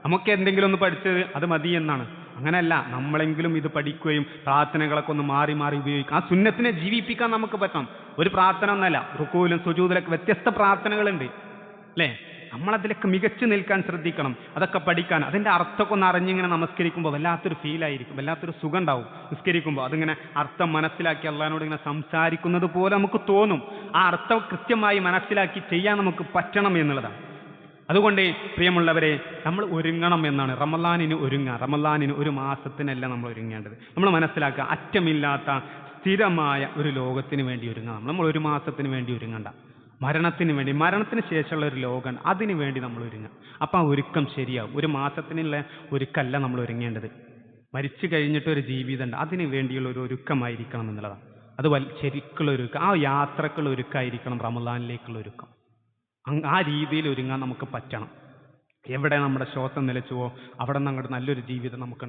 നമുക്ക് എന്തെങ്കിലും ഒന്ന് പഠിച്ചത് അത് മതി എന്നാണ്. അങ്ങനെയല്ല നമ്മളെങ്കിലും ഇത് പഠിക്കുകയും പ്രാർത്ഥനകളൊക്കെ ഒന്ന് മാറി മാറി ഉപയോഗിക്കാം. ആ സുന്നത്തിനെ ജീവിപ്പിക്കാൻ നമുക്ക് പറ്റണം. ഒരു പ്രാർത്ഥന ഒന്നല്ല റുക്കൂലും സുജൂതിലൊക്കെ വ്യത്യസ്ത പ്രാർത്ഥനകളുണ്ട്. അല്ലേ? നമ്മളതിലൊക്കെ മികച്ചു നിൽക്കാൻ ശ്രദ്ധിക്കണം. അതൊക്കെ പഠിക്കാൻ. അതിന്റെ അർത്ഥമൊക്കെ ഒന്ന് അറിഞ്ഞിങ്ങനെ നമസ്കരിക്കുമ്പോൾ വല്ലാത്തൊരു ഫീലായിരിക്കും വല്ലാത്തൊരു സുഖം ഉണ്ടാവും നിസ്കരിക്കുമ്പോൾ അതിങ്ങനെ അർത്ഥം മനസ്സിലാക്കി അള്ളഹാനോട് ഇങ്ങനെ സംസാരിക്കുന്നത് പോലെ നമുക്ക് തോന്നും. ആ അർത്ഥം കൃത്യമായി മനസ്സിലാക്കി ചെയ്യാൻ നമുക്ക് പറ്റണം എന്നുള്ളതാണ്. അതുകൊണ്ട് പ്രിയമുള്ളവരെ നമ്മൾ ഒരുങ്ങണം എന്നാണ്. റമലാനിന് ഒരുങ്ങുക. റമലാനിന് ഒരു മാസത്തിനല്ല നമ്മൾ ഒരുങ്ങേണ്ടത്. നമ്മൾ മനസ്സിലാക്കുക അറ്റമില്ലാത്ത സ്ഥിരമായ ഒരു ലോകത്തിന് വേണ്ടി ഒരുങ്ങണം നമ്മൾ ഒരു മാസത്തിന് വേണ്ടി ഒരുങ്ങണ്ട. മരണത്തിന് വേണ്ടി മരണത്തിന് ശേഷമുള്ള ഒരു ലോകം അതിനു വേണ്ടി നമ്മൾ ഒരുങ്ങുക. അപ്പം ആ ഒരുക്കം ശരിയാവും. ഒരു മാസത്തിനുള്ള ഒരുക്കല്ല നമ്മൾ ഒരുങ്ങേണ്ടത്. മരിച്ചു കഴിഞ്ഞിട്ട് ഒരു ജീവിതമുണ്ട്. അതിന് വേണ്ടിയുള്ള ഒരു ഒരുക്കമായിരിക്കണം എന്നുള്ളതാണ്. അത് വൽ ശരിക്കുള്ള ഒരുക്കം. ആ യാത്രക്കുള്ള ഒരുക്കമായിരിക്കണം റമദാനിലേക്കുള്ള ഒരുക്കം. ആ രീതിയിൽ ഒരുങ്ങാൻ നമുക്ക് പറ്റണം. എവിടെ നമ്മുടെ ശ്വാസം നിലച്ചുവോ അവിടെ നിന്ന് അങ്ങോട്ട് നല്ലൊരു ജീവിതം നമുക്ക്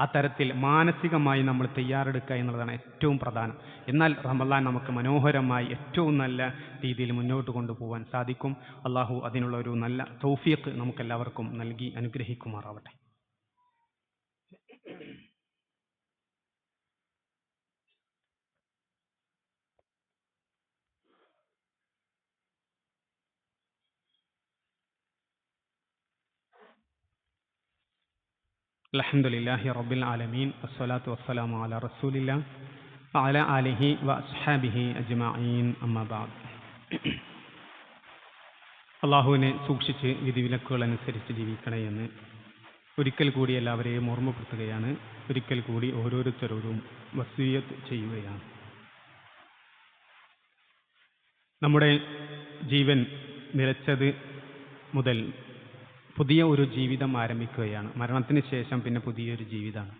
ഉണ്ടാവണം ആ തരത്തിൽ മാനസികമായി നമ്മൾ തയ്യാറെടുക്കുക എന്നുള്ളതാണ് ഏറ്റവും പ്രധാനം. എന്നാൽ റമലാൻ നമുക്ക് മനോഹരമായി ഏറ്റവും നല്ല രീതിയിൽ മുന്നോട്ട് കൊണ്ടുപോകാൻ സാധിക്കും. അള്ളാഹു അതിനുള്ള ഒരു നല്ല തൗഫീഖ് നമുക്കെല്ലാവർക്കും നൽകി അനുഗ്രഹിക്കുമാറാവട്ടെ. അലഹമുല്ലാഹി റബ്ബിൽ ആലമീൻ. അസ്സലാത്തു വസ്സലാമു അല റസൂലില്ല അല അലിഹി വ അസ്ഹാബിഹി അജ്മീൻ അമ്മബാദ് അള്ളാഹുവിനെ സൂക്ഷിച്ച് വിധിവിലക്കുകൾ അനുസരിച്ച് ജീവിക്കണേ എന്ന് ഒരിക്കൽ കൂടി എല്ലാവരെയും ഓർമ്മപ്പെടുത്തുകയാണ്. ഒരിക്കൽ കൂടി ഓരോരുത്തരോടും വസീയത്ത് ചെയ്യുകയാണ്. നമ്മുടെ ജീവൻ നിലച്ചത് മുതൽ പുതിയ ഒരു ജീവിതം ആരംഭിക്കുകയാണ്. മരണത്തിന് ശേഷം പിന്നെ പുതിയൊരു ജീവിതമാണ്.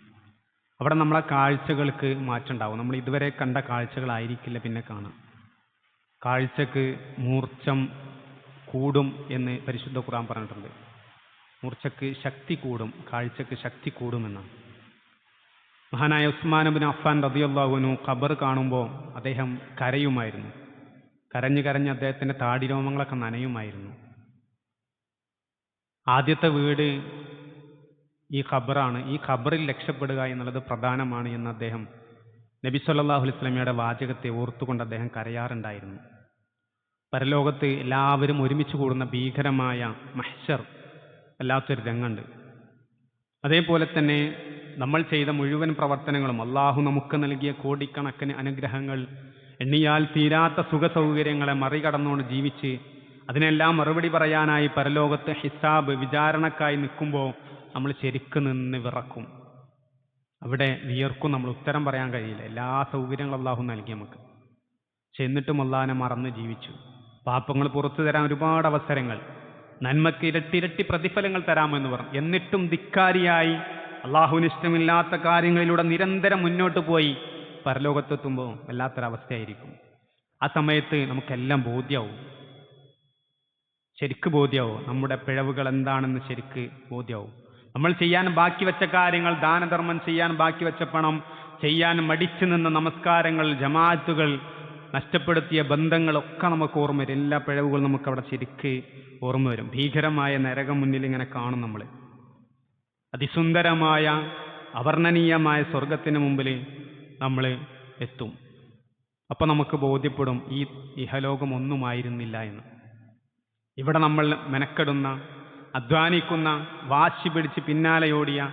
അവിടെ നമ്മളെ കാഴ്ചകൾക്ക് മാറ്റം ഉണ്ടാവും നമ്മൾ ഇതുവരെ കണ്ട കാഴ്ചകളായിരിക്കില്ല പിന്നെ കാണാം. കാഴ്ചക്ക് മൂർച്ചം കൂടും എന്ന് പരിശുദ്ധ ഖുർആൻ പറഞ്ഞിട്ടുണ്ട്. മൂർച്ചക്ക് ശക്തി കൂടും കാഴ്ചക്ക് ശക്തി കൂടുമെന്നാണ് മഹാനായ ഉസ്മാൻ ബിൻ അഫ്ഫാൻ റതിയുള്ളാഹുനു ഖബർ കാണുമ്പോൾ അദ്ദേഹം കരയുമായിരുന്നു. കരഞ്ഞു കരഞ്ഞ് അദ്ദേഹത്തിന്റെ താടിരോമങ്ങളൊക്കെ നനയുമായിരുന്നു. ആദ്യത്തെ വീട് ഈ ഖബറാണ്. ഈ ഖബറിൽ രക്ഷപ്പെടുക എന്നുള്ളത് പ്രധാനമാണ് എന്ന് അദ്ദേഹം നബി സല്ലാഹു അലൈഹി വസല്ലമയുടെ വാചകത്തെ ഓർത്തുകൊണ്ട് അദ്ദേഹം കരയാറുണ്ടായിരുന്നു. പരലോകത്ത് എല്ലാവരും ഒരുമിച്ച് കൂടുന്ന ഭീകരമായ മഹ്ഷർ അല്ലാത്തൊരു രംഗമുണ്ട്. അതേപോലെ തന്നെ നമ്മൾ ചെയ്ത മുഴുവൻ പ്രവർത്തനങ്ങളും അള്ളാഹു നമുക്ക് നൽകിയ കോടിക്കണക്കിന് അനുഗ്രഹങ്ങൾ എണ്ണിയാൽ തീരാത്ത സുഖ സൗകര്യങ്ങളെ മറികടന്നുകൊണ്ട് ജീവിച്ച് അതിനെല്ലാം മറുപടി പറയാനായി പരലോകത്ത് ഹിസാബ് വിചാരണക്കായി നിൽക്കുമ്പോൾ നമ്മൾ ശരിക്കു നിന്ന് വിറക്കും. അവിടെ വിയർക്കും നമ്മൾ ഉത്തരം പറയാൻ കഴിയില്ല. എല്ലാ സൗകര്യങ്ങളും അള്ളാഹു നൽകി നമുക്ക്. പക്ഷെ എന്നിട്ടും അള്ളാഹിനെ മറന്ന് ജീവിച്ചു. പാപ്പങ്ങൾ പുറത്തു തരാൻ ഒരുപാട് അവസരങ്ങൾ. നന്മക്ക് ഇരട്ടിരട്ടി ഇരട്ടി പ്രതിഫലങ്ങൾ തരാമെന്ന് പറഞ്ഞു. എന്നിട്ടും ധിക്കാരിയായി അള്ളാഹുവിന് ഇഷ്ടമില്ലാത്ത കാര്യങ്ങളിലൂടെ നിരന്തരം മുന്നോട്ട് പോയി പരലോകത്തെത്തുമ്പോൾ വല്ലാത്തൊരവസ്ഥയായിരിക്കും. ആ സമയത്ത് നമുക്കെല്ലാം ബോധ്യമാവും ശരിക്ക് ബോധ്യമാവും നമ്മുടെ പിഴവുകൾ എന്താണെന്ന് ശരിക്ക് ബോധ്യമാവും നമ്മൾ ചെയ്യാൻ ബാക്കി വെച്ച കാര്യങ്ങൾ ദാനധർമ്മം ചെയ്യാൻ ബാക്കി വെച്ച പണം ചെയ്യാൻ മടിച്ചു നിന്ന നമസ്കാരങ്ങൾ ജമാഅത്തുകൾ നഷ്ടപ്പെടുത്തിയ ബന്ധങ്ങളൊക്കെ നമുക്ക് ഓർമ്മ വരും. എല്ലാ പിഴവുകളും നമുക്ക് അവിടെ ശരിക്ക് ഓർമ്മ വരും. ഭീകരമായ നരകം മുന്നിൽ ഇങ്ങനെ കാണും നമ്മൾ. അതിസുന്ദരമായ അവർണനീയമായ സ്വർഗത്തിന് മുമ്പിൽ നമ്മൾ എത്തും. അപ്പം നമുക്ക് ബോധ്യപ്പെടും ഈ ഇഹലോകം ഒന്നുമായിരുന്നില്ല എന്ന്. ഇവിടെ നമ്മൾ മെനക്കെടുന്ന അധ്വാനിക്കുന്ന വാശി പിടിച്ച് പിന്നാലെയോടിയ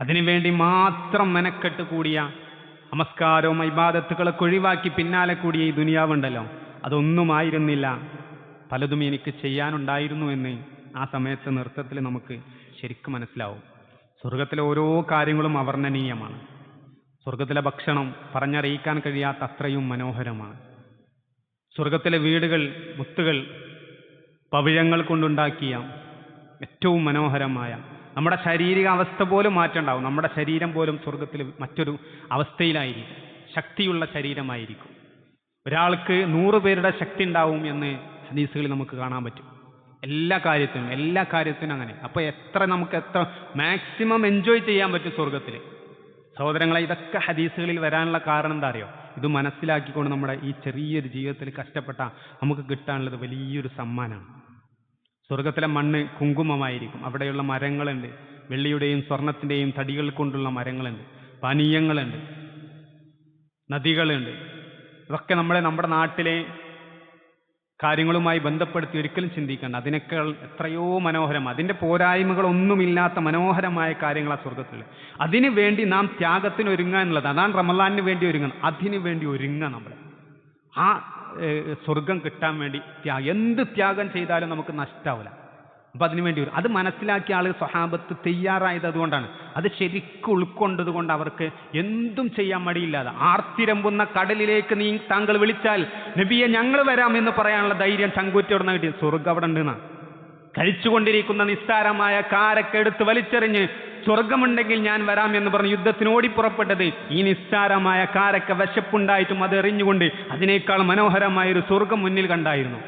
അതിനുവേണ്ടി മാത്രം മെനക്കെട്ട് കൂടിയ നമസ്കാരവും ഇബാദത്തുകളൊക്കെ ഒഴിവാക്കി പിന്നാലെ കൂടിയ ഈ ദുനിയാവുണ്ടല്ലോ. അതൊന്നുമായിരുന്നില്ല. പലതും എനിക്ക് ചെയ്യാനുണ്ടായിരുന്നു എന്ന് ആ സമയത്ത് നൃത്തത്തിൽ നമുക്ക് ശരിക്കും മനസ്സിലാവും. സ്വർഗത്തിലെ ഓരോ കാര്യങ്ങളും അവർണനീയമാണ്. സ്വർഗത്തിലെ ഭക്ഷണം പറഞ്ഞറിയിക്കാൻ കഴിയാത്ത അത്രയും മനോഹരമാണ്. സ്വർഗത്തിലെ വീടുകൾ മുത്തുകൾ പവിഴങ്ങൾ കൊണ്ടുണ്ടാക്കിയ ഏറ്റവും മനോഹരമായ നമ്മുടെ ശാരീരിക അവസ്ഥ പോലും മാറ്റണ്ടാവും. നമ്മുടെ ശരീരം പോലും സ്വർഗത്തിൽ മറ്റൊരു അവസ്ഥയിലായിരിക്കും. ശക്തിയുള്ള ശരീരമായിരിക്കും. ഒരാൾക്ക് നൂറ് പേരുടെ ശക്തി ഉണ്ടാവും എന്ന് ഹദീസുകളിൽ നമുക്ക് കാണാൻ പറ്റും. എല്ലാ കാര്യത്തിനും എല്ലാ കാര്യത്തിനും അങ്ങനെ. അപ്പോൾ എത്ര നമുക്ക് എത്ര മാക്സിമം എൻജോയ് ചെയ്യാൻ പറ്റും സ്വർഗത്തിൽ സഹോദരങ്ങളെ ഇതൊക്കെ ഹദീസുകളിൽ വരാനുള്ള കാരണം എന്താ അറിയോ? ഇത് മനസ്സിലാക്കിക്കൊണ്ട് നമ്മുടെ ഈ ചെറിയൊരു ജീവിതത്തിൽ കഷ്ടപ്പെട്ട നമുക്ക് കിട്ടാനുള്ളത് വലിയൊരു സമ്മാനമാണ് സ്വർഗത്തിലെ മണ്ണ് കുങ്കുമമായിരിക്കും. അവിടെയുള്ള മരങ്ങളുണ്ട്. വെള്ളിയുടെയും സ്വർണത്തിന്റെയും തടികൾ കൊണ്ടുള്ള മരങ്ങളുണ്ട്. പാനീയങ്ങളുണ്ട്. നദികളുണ്ട്. ഇതൊക്കെ നമ്മളെ നമ്മുടെ നാട്ടിലെ കാര്യങ്ങളുമായി ബന്ധപ്പെടുത്തി ഒരിക്കലും ചിന്തിക്കണ്ട. അതിനേക്കാൾ എത്രയോ മനോഹരം അതിന്റെ പോരായ്മകളൊന്നുമില്ലാത്ത മനോഹരമായ കാര്യങ്ങൾ ആ സ്വർഗത്തിൽ അതിനു വേണ്ടി നാം ത്യാഗത്തിന് ഒരുങ്ങുക എന്നുള്ളത് അതാണ് റമലാനിന് വേണ്ടി ഒരുങ്ങണം അതിനു വേണ്ടി ഒരുങ്ങുക നമ്മൾ ആ സ്വർഗം കിട്ടാൻ വേണ്ടി ത്യാഗം. എന്ത് ത്യാഗം ചെയ്താലും നമുക്ക് നഷ്ടാവില്ല അപ്പൊ അതിനുവേണ്ടി വരും. അത് മനസ്സിലാക്കിയ ആൾ സ്വഹാബത്ത് തയ്യാറായത് അതുകൊണ്ടാണ്. അത് ശരിക്കും ഉൾക്കൊണ്ടത് കൊണ്ട് അവർക്ക് എന്തും ചെയ്യാൻ മടിയില്ലാതെ ആർത്തിരമ്പുന്ന കടലിലേക്ക് നീ താങ്കൾ വിളിച്ചാൽ നബിയെ ഞങ്ങൾ വരാം എന്ന് പറയാനുള്ള ധൈര്യം ചങ്കൂറ്റോടുന്ന കിട്ടി സ്വർഗം അവിടെ ഉണ്ടെന്നാണ് കഴിച്ചുകൊണ്ടിരിക്കുന്ന നിസ്സാരമായ കാരൊക്കെ എടുത്ത് വലിച്ചെറിഞ്ഞ് സ്വർഗമുണ്ടെങ്കിൽ ഞാൻ വരാം എന്ന് പറഞ്ഞ് യുദ്ധത്തിന് ഓടിപ്പുറപ്പെട്ടത് ഈ നിസ്സാരമായ കാരൊക്കെ വിശപ്പുണ്ടായിട്ടും അത് എറിഞ്ഞുകൊണ്ട് അതിനേക്കാൾ മനോഹരമായ ഒരു സ്വർഗം മുന്നിൽ കണ്ടായിരുന്നു.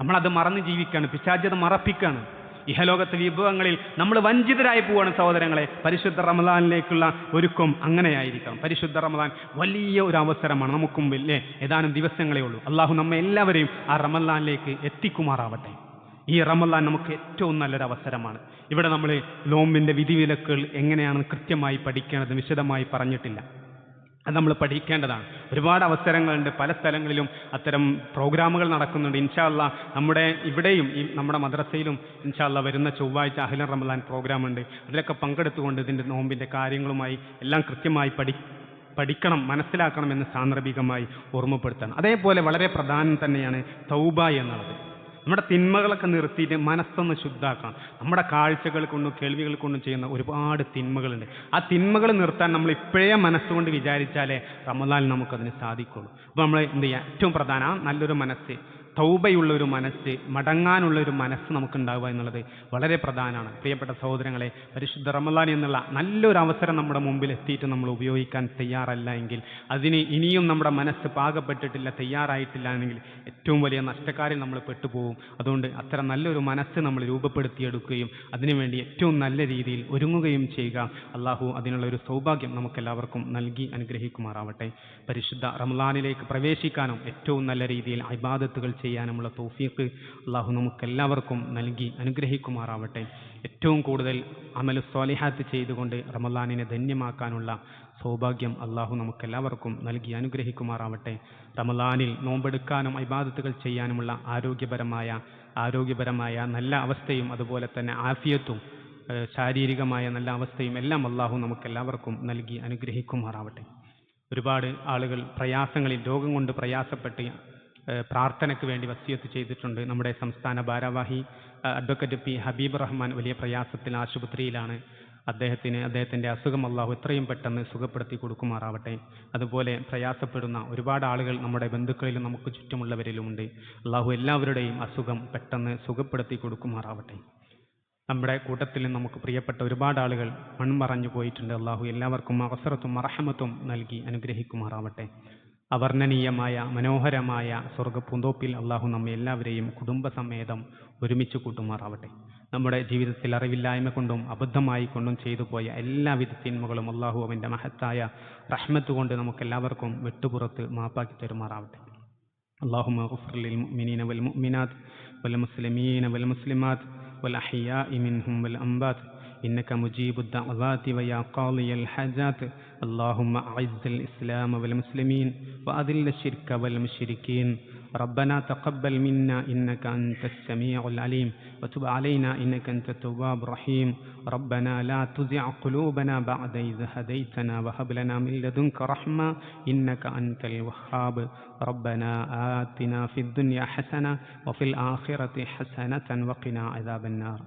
നമ്മളത് മറന്ന് ജീവിക്കുകയാണ്. പിശാചത് മറപ്പിക്കുകയാണ്. ഇഹലോകത്തെ വിഭവങ്ങളിൽ നമ്മൾ വഞ്ചിതരായി പോവാണ് സഹോദരങ്ങളെ. പരിശുദ്ധ റമദാനിലേക്കുള്ള ഒരുക്കം അങ്ങനെയായിരിക്കണം പരിശുദ്ധ റമദാൻ വലിയ ഒരു അവസരമാണ്. നമുക്ക് വലിയ ഏതാനും ദിവസങ്ങളേ ഉള്ളൂ. അള്ളാഹു നമ്മെ എല്ലാവരെയും ആ റമദാനിലേക്ക് എത്തിക്കുമാറാവട്ടെ. ഈ റമദാൻ നമുക്ക് ഏറ്റവും നല്ലൊരു അവസരമാണ്. ഇവിടെ നമ്മൾ നോമ്പിന്റെ വിധിവിലക്കുകൾ എങ്ങനെയാണെന്ന് കൃത്യമായി പഠിക്കേണ്ടത് വിശദമായി പറഞ്ഞിട്ടില്ല. അത് നമ്മൾ പഠിക്കേണ്ടതാണ്. ഒരുപാട് അവസരങ്ങളുണ്ട്. പല സ്ഥലങ്ങളിലും അത്തരം പ്രോഗ്രാമുകൾ നടക്കുന്നുണ്ട്. ഇൻഷാല്ല നമ്മുടെ ഇവിടെയും ഈ നമ്മുടെ മദ്രസയിലും ഇൻഷാല്ല വരുന്ന ചൊവ്വാഴ്ച അഹിലൻ റമലാൻ പ്രോഗ്രാം ഉണ്ട് അതിലൊക്കെ പങ്കെടുത്തുകൊണ്ട് ഇതിന്റെ നോമ്പിന്റെ കാര്യങ്ങളുമായി എല്ലാം കൃത്യമായി പഠി പഠിക്കണം മനസ്സിലാക്കണം എന്ന് സാന്ദർഭികമായി ഓർമ്മപ്പെടുത്തണം. അതേപോലെ വളരെ പ്രധാനം തന്നെയാണ് തൗബ എന്നുള്ളത്. നമ്മുടെ തിന്മകളൊക്കെ നിർത്തിയിട്ട് മനസ്സൊന്ന് ശുദ്ധാക്കണം. നമ്മുടെ കാഴ്ചകൾ കൊണ്ടും കേൾവികൾ കൊണ്ടും ചെയ്യുന്ന ഒരുപാട് തിന്മകളുണ്ട്. ആ തിന്മകൾ നിർത്താൻ നമ്മൾ ഇപ്പോഴേ മനസ്സുകൊണ്ട് വിചാരിച്ചാലേ റമദാൻ നമുക്കതിന് സാധിക്കുള്ളൂ. അപ്പോൾ നമ്മൾ എന്ത് ചെയ്യുക ഏറ്റവും പ്രധാന നല്ലൊരു മനസ്സ്. തൗബയുള്ള ഒരു മനസ്സ് മടങ്ങാനുള്ള ഒരു മനസ്സ് നമുക്കുണ്ടാവുക എന്നുള്ളത് വളരെ പ്രധാനമാണ്. പ്രിയപ്പെട്ട സഹോദരങ്ങളെ പരിശുദ്ധ റമലാൻ എന്നുള്ള നല്ലൊരു അവസരം നമ്മുടെ മുമ്പിൽ എത്തിയിട്ട് നമ്മൾ ഉപയോഗിക്കാൻ തയ്യാറല്ല എങ്കിൽ അതിന് ഇനിയും നമ്മുടെ മനസ്സ് പാകപ്പെട്ടിട്ടില്ല തയ്യാറായിട്ടില്ല എങ്കിൽ ഏറ്റവും വലിയ നഷ്ടക്കാരിൽ നമ്മൾ പെട്ടുപോകും. അതുകൊണ്ട് അത്ര നല്ലൊരു മനസ്സ് നമ്മൾ രൂപപ്പെടുത്തിയെടുക്കുകയും അതിനുവേണ്ടി ഏറ്റവും നല്ല രീതിയിൽ ഒരുങ്ങുകയും ചെയ്യുക. അള്ളാഹു അതിനുള്ള ഒരു സൗഭാഗ്യം നമുക്കെല്ലാവർക്കും നൽകി അനുഗ്രഹിക്കുമാറാവട്ടെ. പരിശുദ്ധ റമലാനിലേക്ക് പ്രവേശിക്കാനും ഏറ്റവും നല്ല രീതിയിൽ ഇബാദത്തുകൾ ചെയ്യാനുമുള്ള തോഫീക്ക് അള്ളാഹു നമുക്കെല്ലാവർക്കും നൽകി അനുഗ്രഹിക്കുമാറാവട്ടെ. ഏറ്റവും കൂടുതൽ അമൽ സ്വാലിഹാത്ത് ചെയ്തുകൊണ്ട് റമലാനിനെ ധന്യമാക്കാനുള്ള സൗഭാഗ്യം അള്ളാഹു നമുക്കെല്ലാവർക്കും നൽകി അനുഗ്രഹിക്കുമാറാവട്ടെ. റമലാനിൽ നോമ്പെടുക്കാനും ഇബാദത്തുകൾ ചെയ്യാനുമുള്ള ആരോഗ്യപരമായ ആരോഗ്യപരമായ നല്ല അവസ്ഥയും അതുപോലെ തന്നെ ആഫിയത്തും ശാരീരികമായ നല്ല അവസ്ഥയും എല്ലാം അള്ളാഹു നമുക്കെല്ലാവർക്കും നൽകി അനുഗ്രഹിക്കുമാറാവട്ടെ. ഒരുപാട് ആളുകൾ പ്രയാസങ്ങളിൽ രോഗം കൊണ്ട് പ്രയാസപ്പെട്ട് പ്രാർത്ഥനയ്ക്ക് വേണ്ടി വസിയത്ത് ചെയ്തിട്ടുണ്ട്. നമ്മുടെ സംസ്ഥാന ഭാരവാഹി അഡ്വക്കേറ്റ് പി ഹബീബ് റഹ്മാൻ വലിയ പ്രയാസത്തിൽ ആശുപത്രിയിലാണ്. അദ്ദേഹത്തിന് അദ്ദേഹത്തിന്റെ അസുഖം അള്ളാഹു എത്രയും പെട്ടെന്ന് സുഖപ്പെടുത്തി കൊടുക്കുമാറാവട്ടെ. അതുപോലെ പ്രയാസപ്പെടുന്ന ഒരുപാട് ആളുകൾ നമ്മുടെ ബന്ധുക്കളിലും നമുക്ക് ചുറ്റുമുള്ളവരിലുമുണ്ട്. അള്ളാഹു എല്ലാവരുടെയും അസുഖം പെട്ടെന്ന് സുഖപ്പെടുത്തി കൊടുക്കുമാറാവട്ടെ. നമ്മുടെ കൂട്ടത്തിൽ നമുക്ക് പ്രിയപ്പെട്ട ഒരുപാട് ആളുകൾ മൺമറഞ്ഞു പോയിട്ടുണ്ട്. അള്ളാഹു എല്ലാവർക്കും അവസരത്തും അർഹമത്തും നൽകി അനുഗ്രഹിക്കുമാറാവട്ടെ. അവർണ്ണനീയമായ മനോഹരമായ സ്വർഗപ്പൂന്തോപ്പിൽ അള്ളാഹു നമ്മെ എല്ലാവരെയും കുടുംബസമേതം ഒരുമിച്ച് കൂട്ടുമാറാവട്ടെ നമ്മുടെ ജീവിതത്തിൽ അറിവില്ലായ്മ കൊണ്ടും അബദ്ധമായി കൊണ്ടും ചെയ്തു പോയ എല്ലാവിധ തിന്മകളും അള്ളാഹു അവൻ്റെ മഹത്തായ റഹ്മത്ത് കൊണ്ട് നമുക്കെല്ലാവർക്കും വിട്ടുപുറത്ത് മാപ്പാക്കി തരുമാറാവട്ടെ اللهم اغفر للمؤمنين والمؤمنات والمسلمين والمسلمات والأحياء منهم والأنبات إنك مجيب الدعوات ويا قاضي الحاجات. اللهم أعز الإسلام والمسلمين وأذل الشرك والمشركين. ربنا تقبل منا إنك أنت السميع العليم. وتب علينا إنك أنت التواب الرحيم. ربنا لا تزع قلوبنا بعد إذ هديتنا وهب لنا من لدنك رحمة إنك أنت الوهاب. ربنا آتنا في الدنيا حسنة وفي الآخرة حسنة وقنا عذاب النار.